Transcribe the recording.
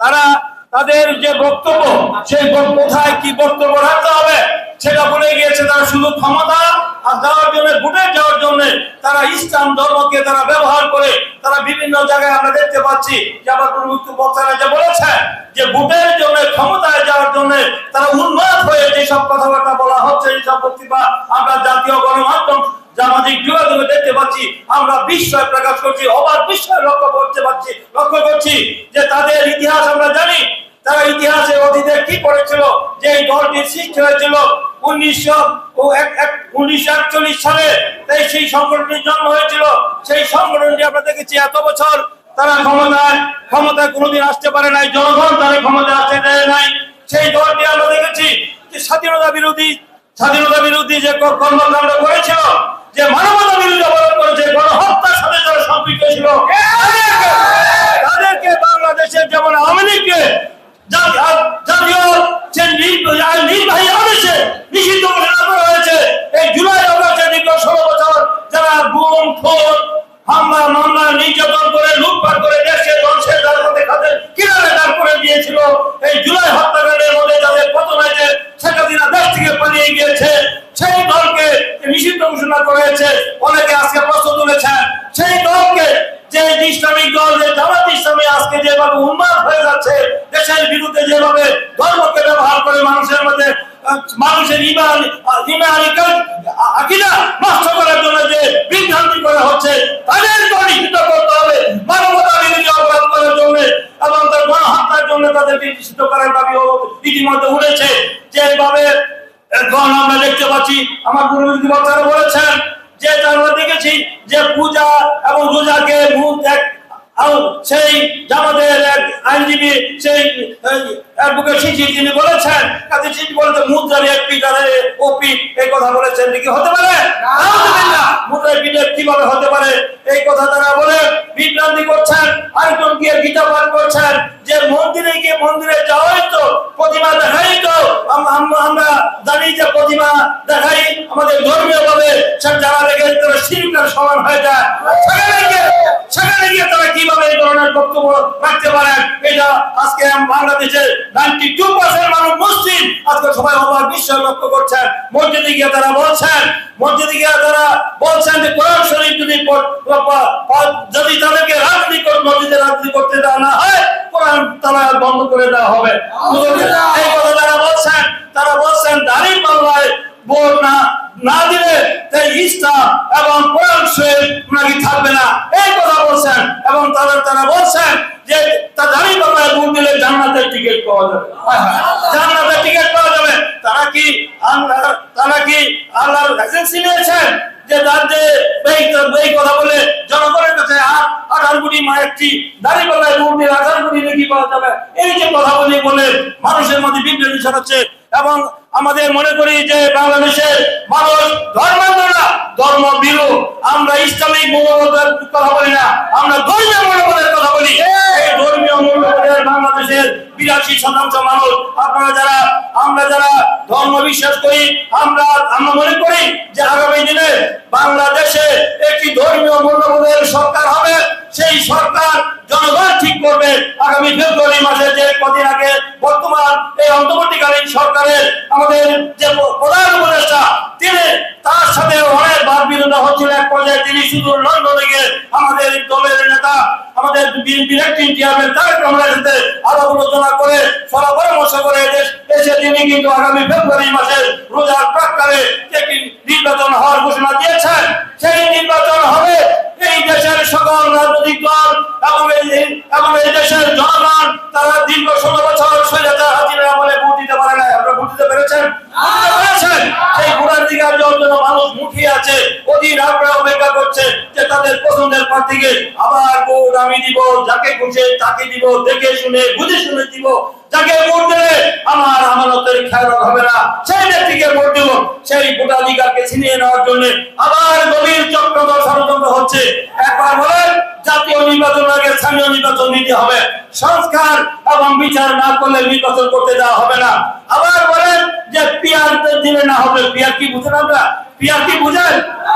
তারা তাদের যে বক্তব্য, সেই কোথায় কি বক্তব্য রাখতে হবে, সেটা বলে গিয়েছে তারা শুধু ক্ষমতা আর দেওয়ার জন্য, ভোটে যাওয়ার জন্য তারা ইসলাম ধর্মকে তারা ব্যবহার করে, তারা বিভিন্ন জায়গায় আমরা দেখতে পাচ্ছি যে বলেছেন যে ভোটের জন্য, ক্ষমতায় যাওয়ার জন্য তারা উন্মাদ হয়ে যেসব কথাবার্তা বলা হচ্ছে এইসব বক্তৃতা আমরা জাতীয় গণমাধ্যম সামাজিক যোগাযোগে দেখতে পাচ্ছি, আমরা প্রকাশ করছি লক্ষ্য করতে পারছি, লক্ষ্য করছি যে তাদের ইতিহাস আমরা জানি, তারা ইতিহাসে করেছিল যে এই দলটির সৃষ্টি হয়েছিল উনিশশো উনিশশো তাই সেই জন্ম হয়েছিল, সেই সংগঠনটি আমরা দেখেছি এত বছর, তারা ক্ষমতায় কোনোদিন আসতে পারে নাই তারা নাই, সেই দলটি আমরা দেখেছি যে স্বাধীনতা বিরোধী স্বাধীনতা বিরোধী যে কর্মকাণ্ড করেছিল যে মানবতা বিরোধী অবরোধ করেছে গণহত্যার সাথে যারা সম্পৃক্ত ছিল তাদেরকে- তাদেরকে বাংলাদেশের যেমন আওয়ামী লীগকে জা- জা- জাতীয় যে নির- আহ, নির্বাহী আদেশে নিষিদ্ধ ঘোষণা করা হয়েছে এই জুলাই অগস্টে দীর্ঘ ষোলো বছর যারা গুম খুন হামলা মামলা নির্যাতন করে, লুটপাট করে দেশকে ধ্বংসের মধ্যে খাদের কিনারে দাঁড় করে দিয়েছিল? এই জুলাই হত্যাকাণ্ডের মধ্যে যাদের পতন হয়েছে শেখ হাসিনা দেশ থেকে পালিয়ে গিয়েছে। সেই দলকে নিষিদ্ধ ঘোষণা করা হয়েছে অনেকে আজকে প্রশ্ন তুলেছেন, সেই দলকে যে ইসলামিক দল, যে জামাত ইসলামী আজকে যেভাবে উন্মাদ হয়ে যাচ্ছে, দেশের বিরুদ্ধে যেভাবে ধর্মকে ব্যবহার করে মানুষের মধ্যে মানুষের ইমান ইমান, আকিদা নষ্ট করার জন্য যে যেভাবে এখন আমরা দেখতে পাচ্ছি, আমার গুরুজি বক্তারা বলেছেন যে আমরা দেখেছি যে পূজা এবং রোজাকে এক সেই এক আইনজীবী, সেই অ্যাডভোকেট তিনি বলেছেন, কাজে বলতে মুদ্রার এক ওপি এই কথা বলেছেন কি হতে পারে? মুদ্রার পিঠে কীভাবে হতে পারে? এই কথা তারা বলে বিভ্রান্তি করছেন, আরেকজন গিয়ে গীতা পাঠ করছেন যে মন্দিরে গিয়ে মন্দিরে যাওয়াই তো প্রতিমা দেখাই তো আমরা জানি যে প্রতিমা দেখাই আমাদের ধর্মীয় ভাবে যারা দেখে তারা শিল্পের সমান হয়ে যায় সেখানে গিয়ে সেখানে গিয়ে তারা কীভাবে এই ধরনের বক্তব্য রাখতে পারেন? এটা আজকে বাংলাদেশের নাইনটি টু পার্সেন্ট মানুষ মুসলিম। আজকে সবাই অবাক বিশ্ব লক্ষ্য করছেন। মসজিদে গিয়ে তারা বলছেন মসজিদে গিয়ে তারা বলছেন যে কোরআন শরীফ যদি যদি তাদেরকে রাজনীতি মসজিদে রাজনীতি করতে দেওয়া না হয় কোরআন তারা বন্ধ করে দেওয়া হবে এই কথা তারা বলছেন তারা বলছেন দাঁড়িয়ে পাল্লায় ভোট না না দিলে তাই ইসলাম এবং কোরআন শরীফ নাকি থাকবে না। এই কথা বলছেন এবং তারা তারা বলছেন যে তা দাঁড়িয়ে পাল্লায় ভোট দিলে জান্নাতের টিকিট পাওয়া যাবে। জান্নাতের টিকিট পাওয়া যাবে। তারা কি আল্লাহ, তারা কি আল্লাহর এজেন্সি নিয়েছেন? যে তার যে এই কথা বলে জনগণের কাছে আট আঠারো কোটি একটি দাঁড়িয়ে পাল্লায় ভোট দিলে আঠারো কোটি নাকি পাওয়া যাবে। এই যে কথা বলে বলে মানুষের মধ্যে বিভ্রান্তি ছড়াচ্ছে এবং আমাদের মনে করি যে বাংলাদেশের মানুষ ধর্মান্ধ না ধর্ম বিরু আমরা ইসলামিক মূল্যবোধের কথা বলি না, আমরা ধর্মীয় মূল্যবোধের কথা বলি। এই ধর্মীয় মূল্যবোধের বাংলাদেশের বিরাশি শতাংশ মানুষ, আপনারা যারা, আমরা যারা ধর্ম বিশ্বাস করি, আমরা আমরা মনে করি যে আগামী দিনে বাংলাদেশে একটি ধর্মীয় মূল্যবোধের সরকার হবে। সেই সরকার জনগণ ঠিক করবে। আগামী ফেব্রুয়ারি মাসে যে কদিন আগে বর্তমান, এই অন্তর্বর্তীকালীন সরকারের আমাদের যে প্রধান উপদেষ্টা তিনি তার সাথে অনেক বাদ বিরোধ হচ্ছিল এক পর্যায়ে তিনি শুধু লন্ডনে গিয়ে আমাদের দলের নেতা, আমাদের একটি চেয়ারম্যান তারেক রহমানের সাথে আলাপ আলোচনা করে সলা পরামর্শ করে এসে তিনি কিন্তু আগামী ফেব্রুয়ারি মাসের রোজার প্রাককালে একটি নির্বাচন হওয়ার ঘোষণা দিয়েছেন, সেই নির্বাচন হবে এই দেশের সকল রাজনৈতিক দল এবং এই দেশের জনগণ, তারা দীর্ঘ ষোলো বছর স্বৈরাচার হাজিরা আমলে ভোট দিতে পারে না আপনারা ভোট দিতে পেরেছেন বুঝতে পেরেছেন সেই ভোটাধিকার দেওয়ার জন্য মানুষ মুখিয়ে আছে অধীর আপনারা অপেক্ষা করছে যে তাদের পছন্দের প্রার্থীকে আবার ভোট আমি দিব, যাকে খুশি তাকে দিব, দেখে শুনে, বুঝে শুনে দিব। যাকে ভোট দেবে, আমার আমানতের খেয়াল হবে না। সেই ব্যক্তিকে ভোট দেব, সেই ভোটাধিকারকে ছিনিয়ে নেওয়ার জন্য আবার গভীর চক্রদল ষড়যন্ত্র হচ্ছে। একবার বলেন, জাতীয় নির্বাচন আগে স্থানীয় নির্বাচন নিতে হবে। সংস্কার এবং বিচার না করলে নির্বাচন করতে দেওয়া হবে না। আবার বলেন যে পিয়ার দিলে না হবে। পিয়ার কি বুঝেন আমরা? পিয়ার কি বুঝেন?